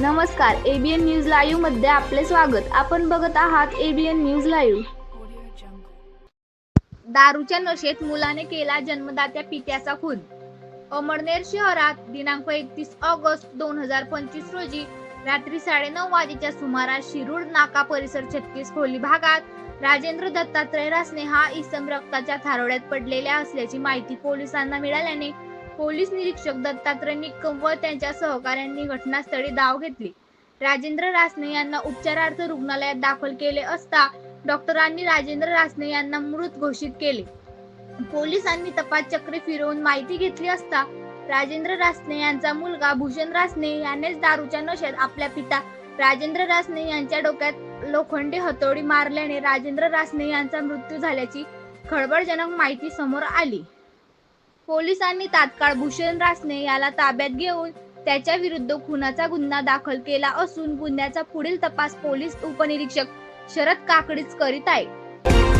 नमस्कार ABN news लाईव्हमध्ये आपले स्वागत. आपण बघत आहात एबीएन न्यूज लाईव्ह दारूच्या नशेत मुलाने केला जन्मदात्या पित्याचा खून. अमळनेर शहरात दिनांक एकतीस ऑगस्ट दोन हजार पंचवीस रोजी रात्री साडेनऊ वाजेच्या सुमारास शिरूर नाका परिसर छत्तीस खोली भागात राजेंद्र दत्तात्रय रासने हा इसम रक्ताच्या थारोड्यात पडलेल्या असल्याची माहिती पोलिसांना मिळाल्याने पोलीस निरीक्षक दत्तात्रय निकम व त्यांच्या सहकाऱ्यांनी घटनास्थळी धाव घेतली. राजेंद्र रासने यांना उपचारार्थ रुग्णालयात दाखल केले असता डॉक्टरांनी राजेंद्र रासने यांना मृत घोषित केले. पोलिसांनी तपास चक्री फिरवून माहिती घेतली असता राजेंद्र रासने यांचा मुलगा भूषण रासने यानेच दारूच्या नशेत आपल्या पिता राजेंद्र रासने यांच्या डोक्यात लोखंडी हतोडी मारल्याने राजेंद्र रासने यांचा मृत्यू झाल्याची खळबळजनक माहिती समोर आली. पोलिसांनी तात्काळ भूषण रासने याला ताब्यात घेऊन त्याच्या विरुद्ध खुनाचा गुन्हा दाखल केला असून गुन्ह्याचा पुढील तपास पोलीस उपनिरीक्षक शरद काकडीच करीत आहे